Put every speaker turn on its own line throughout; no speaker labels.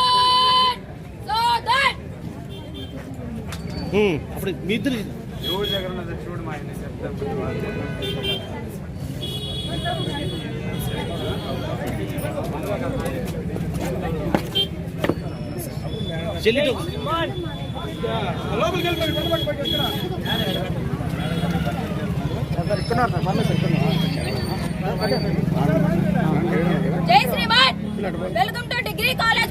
So that
ఉమ్, అప్పుడు మీ ఇద్దరు
ఎవరి దగ్గర ఉన్నదో చూడు మా ఆయన చెప్తాం
చెల్లి లోపలికి వెళ్ళిపోయి జై శ్రీమాన్ వెల్కమ్
టు డిగ్రీ కాలేజ్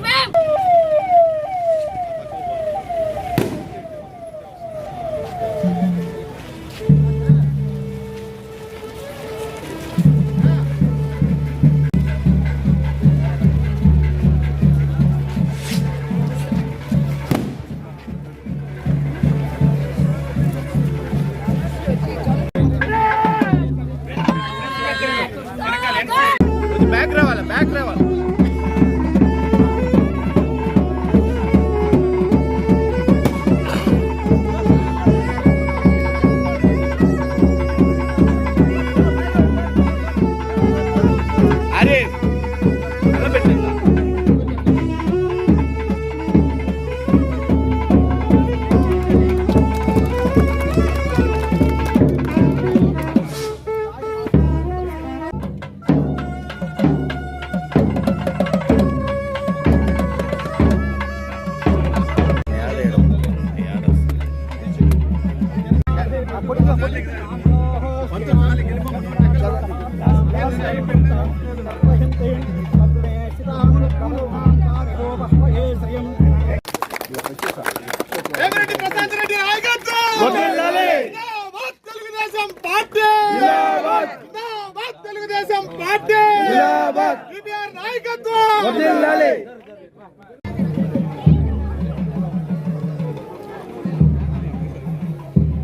నాయకత్వం!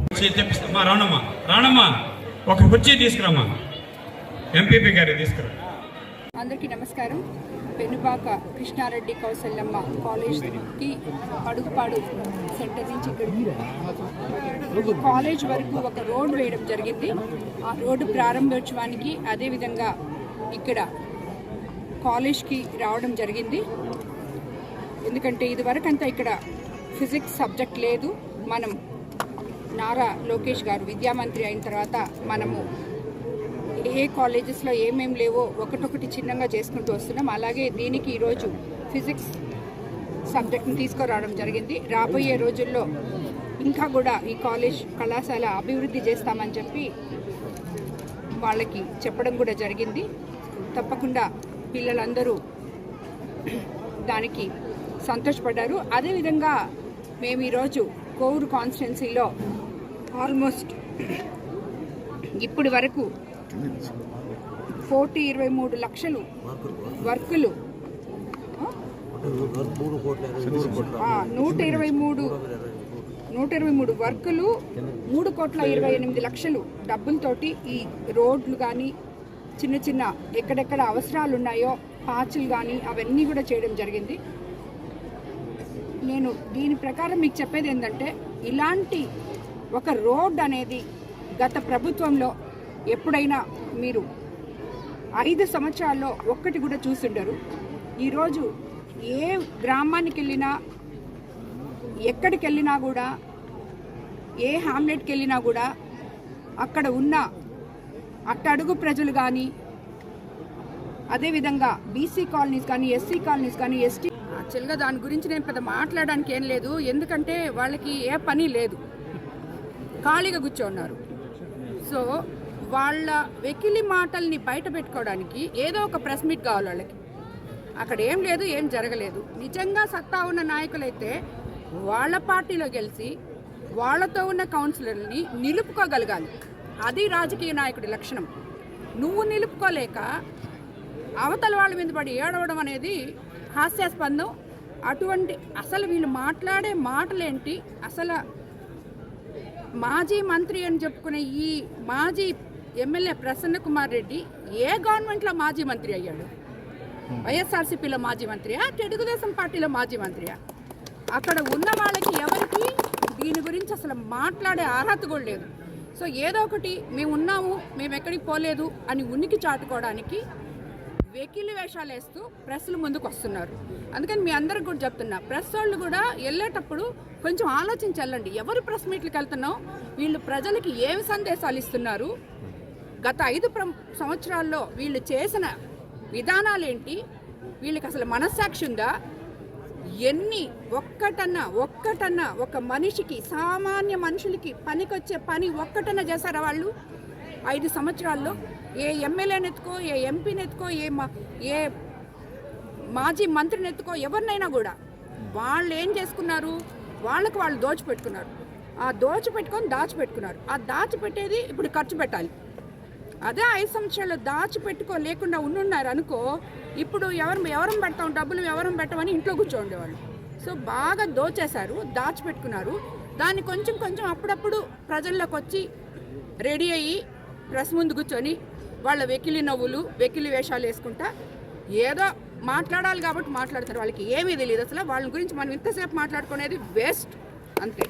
కుర్చీ తెప్పిస్తా మా రాణమ్మ రాణమ్మ ఒక కుర్చీ తీసుకురమ్మా. ఎంపీపీ గారి తీసుకురా.
అందరికీ నమస్కారం. పెనుపాక కృష్ణారెడ్డి కౌసల్యమ్మ కాలేజ్కి అడుగుపాడు సెంటర్ నుంచి ఇక్కడికి కాలేజ్ వరకు ఒక రోడ్ వేయడం జరిగింది. ఆ రోడ్డు ప్రారంభోత్సవానికి అదేవిధంగా ఇక్కడ కాలేజ్కి రావడం జరిగింది. ఎందుకంటే ఇదివరకంతా ఇక్కడ ఫిజిక్స్ సబ్జెక్ట్ లేదు. మనం నారా లోకేష్ గారు విద్యామంత్రి అయిన తర్వాత మనము ఏ కాలేజెస్లో ఏమేమి లేవో ఒకటొకటి చిన్నగా చేసుకుంటూ వస్తున్నాం. అలాగే దీనికి ఈరోజు ఫిజిక్స్ సబ్జెక్ట్ని తీసుకురావడం జరిగింది. రాబోయే రోజుల్లో ఇంకా కూడా ఈ కాలేజ్ కళాశాల అభివృద్ధి చేస్తామని చెప్పి వాళ్ళకి చెప్పడం కూడా జరిగింది. తప్పకుండా పిల్లలందరూ దానికి సంతోషపడ్డారు. అదేవిధంగా మేము ఈరోజు కోవూరు కాన్స్టిట్యున్సీలో ఆల్మోస్ట్ ఇప్పటి వరకు కోటి ఇరవై మూడు లక్షలు వర్కులు. నూట ఇరవై మూడు నూట ఇరవై మూడు వర్కులు మూడు కోట్ల ఇరవై ఎనిమిది లక్షలు డబ్బులతోటి ఈ రోడ్లు కానీ చిన్న చిన్న ఎక్కడెక్కడ అవసరాలు ఉన్నాయో పాచులు కానీ అవన్నీ కూడా చేయడం జరిగింది. నేను దీని ప్రకారం మీకు చెప్పేది ఏంటంటే ఇలాంటి ఒక రోడ్ అనేది గత ప్రభుత్వంలో ఎప్పుడైనా మీరు ఐదు సంవత్సరాల్లో ఒక్కటి కూడా చూసుండరు. ఈరోజు ఏ గ్రామానికి వెళ్ళినా ఎక్కడికి వెళ్ళినా కూడా ఏ హామ్లెట్కి వెళ్ళినా కూడా అక్కడ ఉన్న అట్టడుగు ప్రజలు కానీ అదేవిధంగా బీసీ కాలనీస్ కానీ ఎస్సీ కాలనీస్ కానీ ఎస్టీ యాక్చువల్గా దాని గురించి నేను పెద్ద మాట్లాడడానికి ఏం లేదు. ఎందుకంటే వాళ్ళకి ఏ పని లేదు. ఖాళీగా కూర్చోన్నారు. సో వాళ్ళ వెకిలి మాటల్ని బయట పెట్టుకోవడానికి ఏదో ఒక ప్రెస్ మీట్ కావాలి వాళ్ళకి. అక్కడ ఏం లేదు ఏం జరగలేదు. నిజంగా సత్తా ఉన్న నాయకులైతే వాళ్ళ పార్టీలో గెలిచి వాళ్ళతో ఉన్న కౌన్సిలర్ని నిలుపుకోగలగాలి. అది రాజకీయ నాయకుడి లక్షణం. నువ్వు నిలుపుకోలేక అవతల వాళ్ళ మీద పడి ఏడవడం అనేది హాస్యాస్పందం. అటువంటి అసలు వీళ్ళు మాట్లాడే మాటలేంటి? అసలు మాజీ మంత్రి అని చెప్పుకునే ఈ మాజీ ఎమ్మెల్యే ప్రసన్న కుమార్ రెడ్డి ఏ గవర్నమెంట్లో మాజీ మంత్రి అయ్యాడు? వైఎస్ఆర్సీపీలో మాజీ మంత్రియా? తెలుగుదేశం పార్టీలో మాజీ మంత్రియా? అక్కడ ఉన్న వాళ్ళకి ఎవరికి దీని గురించి అసలు మాట్లాడే అర్హత కూడా లేదు. సో ఏదో ఒకటి మేము ఉన్నాము మేము ఎక్కడికి పోలేదు అని ఉనికి చాటుకోవడానికి వెకిలి వేషాలు వేస్తూ ప్రెస్లు ముందుకు వస్తున్నారు. అందుకని మీ అందరికి కూడా చెప్తున్నా ప్రెస్ వాళ్ళు కూడా వెళ్ళేటప్పుడు కొంచెం ఆలోచించి వెళ్ళండి ఎవరు ప్రెస్ మీట్లకు వెళ్తున్నాం వీళ్ళు ప్రజలకి ఏమి సందేశాలు ఇస్తున్నారు? గత ఐదు ప్ర- సంవత్సరాల్లో వీళ్ళు చేసిన విధానాలేంటి? వీళ్ళకి అసలు మనస్సాక్షి ఉందా? ఎన్ని ఒక్కటన్నా ఒక్కటన్నా ఒక మనిషికి సామాన్య మనుషులకి పనికొచ్చే పని ఒక్కటన్నా చేశారా వాళ్ళు? ఐదు సంవత్సరాల్లో ఏ ఎమ్మెల్యేని ఎత్తుకో ఏ ఎంపీని ఎత్తుకో ఏ మా ఏ మాజీ మంత్రిని ఎత్తుకో ఎవరినైనా కూడా వాళ్ళు ఏం చేసుకున్నారు? వాళ్ళకు వాళ్ళు దోచిపెట్టుకున్నారు. ఆ దోచిపెట్టుకొని దాచిపెట్టుకున్నారు. ఆ దాచిపెట్టేది ఇప్పుడు ఖర్చు పెట్టాలి. అదే ఐదు సంవత్సరాలు దాచిపెట్టుకో లేకుండా ఉండున్నారు అనుకో ఇప్పుడు ఎవరు ఎవరం పెడతాం డబ్బులు ఎవరం పెట్టమని ఇంట్లో కూర్చోండేవాళ్ళు సో బాగా దోచేశారు దాచిపెట్టుకున్నారు. దాన్ని కొంచెం కొంచెం అప్పుడప్పుడు ప్రజల్లోకి వచ్చి రెడీ అయ్యి ప్రెస్ ముందు కూర్చొని వాళ్ళ వెకిలి నవ్వులు వెకిలి వేషాలు వేసుకుంటా ఏదో మాట్లాడాలి కాబట్టి మాట్లాడతారు. వాళ్ళకి ఏమీ తెలియదు అసలు. వాళ్ళ గురించి మనం ఇంతసేపు మాట్లాడుకునేది వేస్ట్. అంతే.